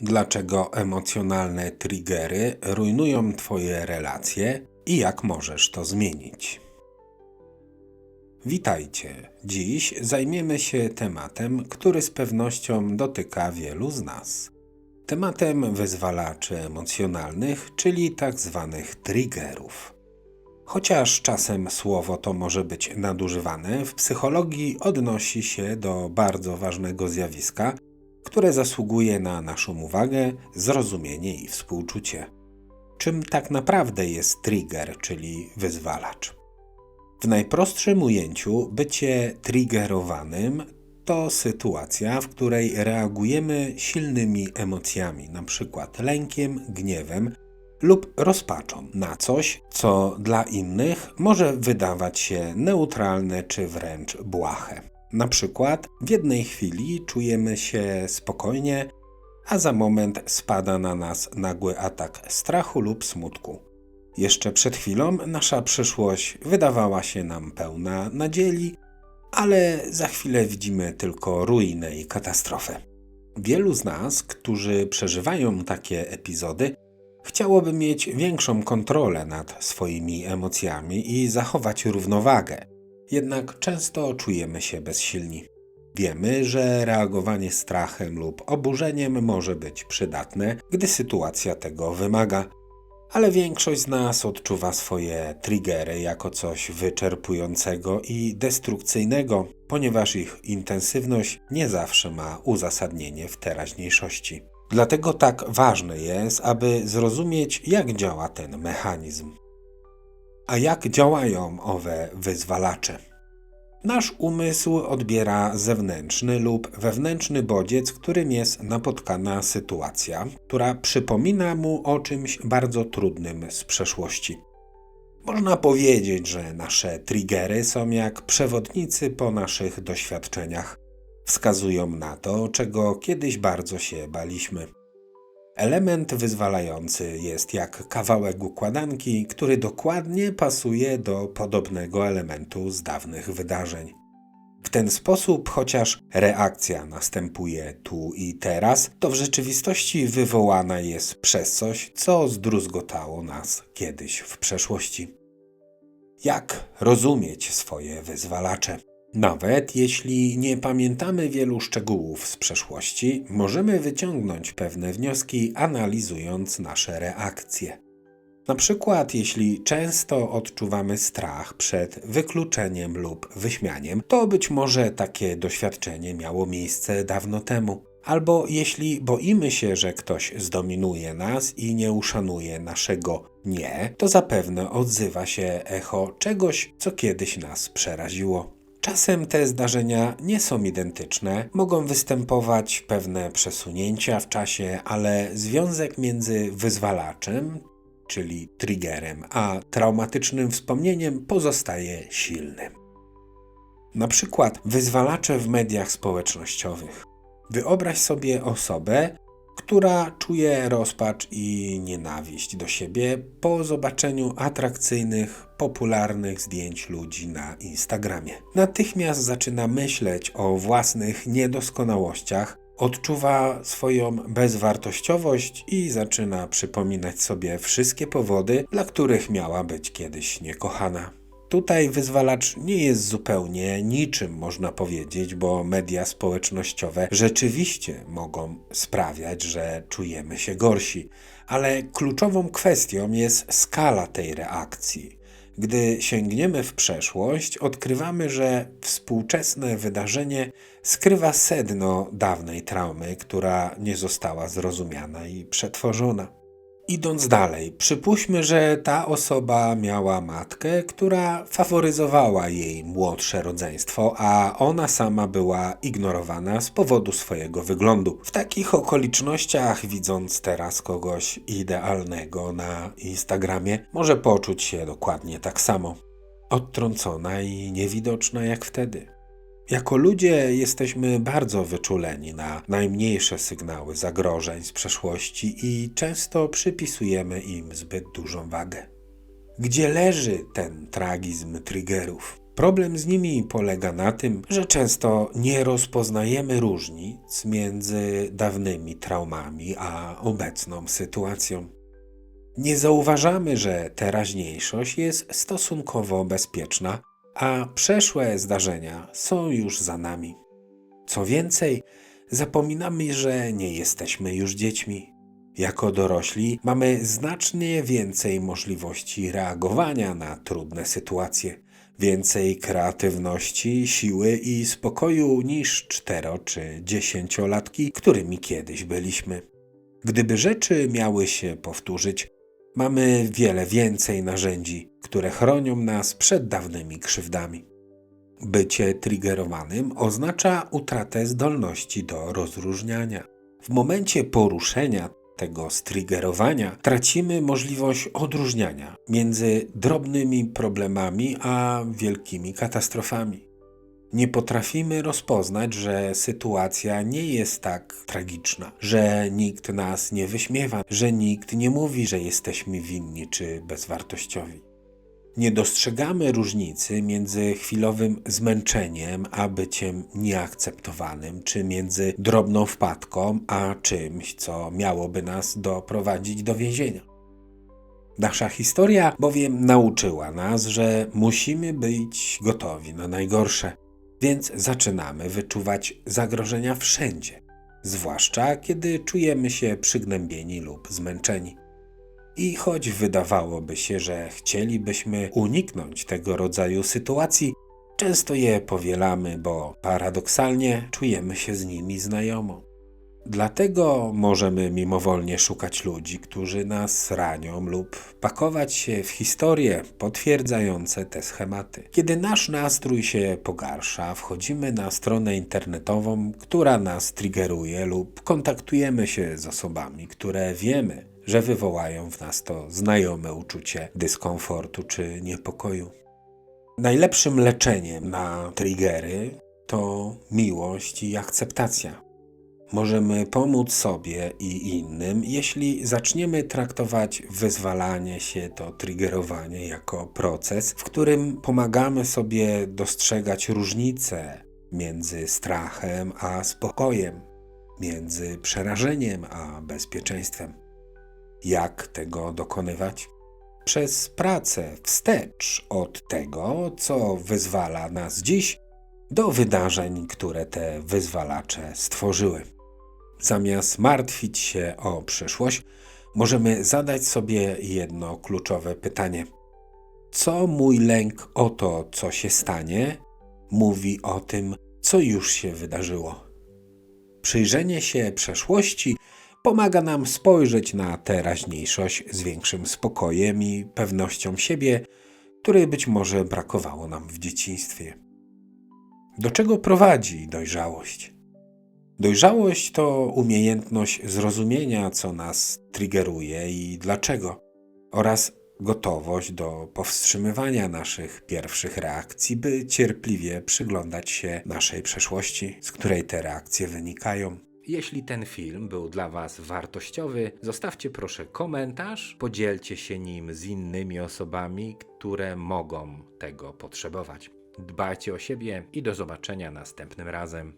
dlaczego emocjonalne triggery rujnują Twoje relacje i jak możesz to zmienić. Witajcie. Dziś zajmiemy się tematem, który z pewnością dotyka wielu z nas. Tematem wyzwalaczy emocjonalnych, czyli tak zwanych triggerów. Chociaż czasem słowo to może być nadużywane, w psychologii odnosi się do bardzo ważnego zjawiska, które zasługuje na naszą uwagę, zrozumienie i współczucie. Czym tak naprawdę jest trigger, czyli wyzwalacz? W najprostszym ujęciu bycie triggerowanym to sytuacja, w której reagujemy silnymi emocjami, np. lękiem, gniewem lub rozpaczą na coś, co dla innych może wydawać się neutralne czy wręcz błahe. Na przykład w jednej chwili czujemy się spokojnie, a za moment spada na nas nagły atak strachu lub smutku. Jeszcze przed chwilą nasza przyszłość wydawała się nam pełna nadziei, ale za chwilę widzimy tylko ruinę i katastrofę. Wielu z nas, którzy przeżywają takie epizody, chciałoby mieć większą kontrolę nad swoimi emocjami i zachować równowagę. Jednak często czujemy się bezsilni. Wiemy, że reagowanie strachem lub oburzeniem może być przydatne, gdy sytuacja tego wymaga, ale większość z nas odczuwa swoje triggery jako coś wyczerpującego i destrukcyjnego, ponieważ ich intensywność nie zawsze ma uzasadnienie w teraźniejszości. Dlatego tak ważne jest, aby zrozumieć, jak działa ten mechanizm. A jak działają owe wyzwalacze? Nasz umysł odbiera zewnętrzny lub wewnętrzny bodziec, którym jest napotkana sytuacja, która przypomina mu o czymś bardzo trudnym z przeszłości. Można powiedzieć, że nasze triggery są jak przewodnicy po naszych doświadczeniach. Wskazują na to, czego kiedyś bardzo się baliśmy. Element wyzwalający jest jak kawałek układanki, który dokładnie pasuje do podobnego elementu z dawnych wydarzeń. W ten sposób, chociaż reakcja następuje tu i teraz, to w rzeczywistości wywołana jest przez coś, co zdruzgotało nas kiedyś w przeszłości. Jak rozumieć swoje wyzwalacze? Nawet jeśli nie pamiętamy wielu szczegółów z przeszłości, możemy wyciągnąć pewne wnioski, analizując nasze reakcje. Na przykład, jeśli często odczuwamy strach przed wykluczeniem lub wyśmianiem, to być może takie doświadczenie miało miejsce dawno temu. Albo jeśli boimy się, że ktoś zdominuje nas i nie uszanuje naszego nie, to zapewne odzywa się echo czegoś, co kiedyś nas przeraziło. Czasem te zdarzenia nie są identyczne, mogą występować pewne przesunięcia w czasie, ale związek między wyzwalaczem, czyli triggerem, a traumatycznym wspomnieniem pozostaje silny. Na przykład wyzwalacze w mediach społecznościowych. Wyobraź sobie osobę, która czuje rozpacz i nienawiść do siebie po zobaczeniu atrakcyjnych, popularnych zdjęć ludzi na Instagramie. Natychmiast zaczyna myśleć o własnych niedoskonałościach, odczuwa swoją bezwartościowość i zaczyna przypominać sobie wszystkie powody, dla których miała być kiedyś niekochana. Tutaj wyzwalacz nie jest zupełnie niczym, można powiedzieć, bo media społecznościowe rzeczywiście mogą sprawiać, że czujemy się gorsi, ale kluczową kwestią jest skala tej reakcji. Gdy sięgniemy w przeszłość, odkrywamy, że współczesne wydarzenie skrywa sedno dawnej traumy, która nie została zrozumiana i przetworzona. Idąc dalej, przypuśćmy, że ta osoba miała matkę, która faworyzowała jej młodsze rodzeństwo, a ona sama była ignorowana z powodu swojego wyglądu. W takich okolicznościach, widząc teraz kogoś idealnego na Instagramie, może poczuć się dokładnie tak samo. Odtrącona i niewidoczna jak wtedy. Jako ludzie jesteśmy bardzo wyczuleni na najmniejsze sygnały zagrożeń z przeszłości i często przypisujemy im zbyt dużą wagę. Gdzie leży ten tragizm triggerów? Problem z nimi polega na tym, że często nie rozpoznajemy różnic między dawnymi traumami a obecną sytuacją. Nie zauważamy, że teraźniejszość jest stosunkowo bezpieczna, a przeszłe zdarzenia są już za nami. Co więcej, zapominamy, że nie jesteśmy już dziećmi. Jako dorośli mamy znacznie więcej możliwości reagowania na trudne sytuacje, więcej kreatywności, siły i spokoju niż cztero czy dziesięciolatki, którymi kiedyś byliśmy. Gdyby rzeczy miały się powtórzyć, mamy wiele więcej narzędzi, które chronią nas przed dawnymi krzywdami. Bycie triggerowanym oznacza utratę zdolności do rozróżniania. W momencie poruszenia tego striggerowania tracimy możliwość odróżniania między drobnymi problemami a wielkimi katastrofami. Nie potrafimy rozpoznać, że sytuacja nie jest tak tragiczna, że nikt nas nie wyśmiewa, że nikt nie mówi, że jesteśmy winni czy bezwartościowi. Nie dostrzegamy różnicy między chwilowym zmęczeniem a byciem nieakceptowanym, czy między drobną wpadką a czymś, co miałoby nas doprowadzić do więzienia. Nasza historia bowiem nauczyła nas, że musimy być gotowi na najgorsze, więc zaczynamy wyczuwać zagrożenia wszędzie, zwłaszcza kiedy czujemy się przygnębieni lub zmęczeni. I choć wydawałoby się, że chcielibyśmy uniknąć tego rodzaju sytuacji, często je powielamy, bo paradoksalnie czujemy się z nimi znajomo. Dlatego możemy mimowolnie szukać ludzi, którzy nas ranią, lub pakować się w historie potwierdzające te schematy. Kiedy nasz nastrój się pogarsza, wchodzimy na stronę internetową, która nas triggeruje, lub kontaktujemy się z osobami, które wiemy, że wywołają w nas to znajome uczucie dyskomfortu czy niepokoju. Najlepszym leczeniem na triggery to miłość i akceptacja. Możemy pomóc sobie i innym, jeśli zaczniemy traktować wyzwalanie się, to triggerowanie jako proces, w którym pomagamy sobie dostrzegać różnice między strachem a spokojem, między przerażeniem a bezpieczeństwem. Jak tego dokonywać? Przez pracę wstecz od tego, co wyzwala nas dziś, do wydarzeń, które te wyzwalacze stworzyły. Zamiast martwić się o przyszłość, możemy zadać sobie jedno kluczowe pytanie: Co mój lęk o to, co się stanie, mówi o tym, co już się wydarzyło? Przyjrzenie się przeszłości pomaga nam spojrzeć na teraźniejszość z większym spokojem i pewnością siebie, której być może brakowało nam w dzieciństwie. Do czego prowadzi dojrzałość? Dojrzałość to umiejętność zrozumienia, co nas triggeruje i dlaczego, oraz gotowość do powstrzymywania naszych pierwszych reakcji, by cierpliwie przyglądać się naszej przeszłości, z której te reakcje wynikają. Jeśli ten film był dla Was wartościowy, zostawcie proszę komentarz, podzielcie się nim z innymi osobami, które mogą tego potrzebować. Dbajcie o siebie i do zobaczenia następnym razem.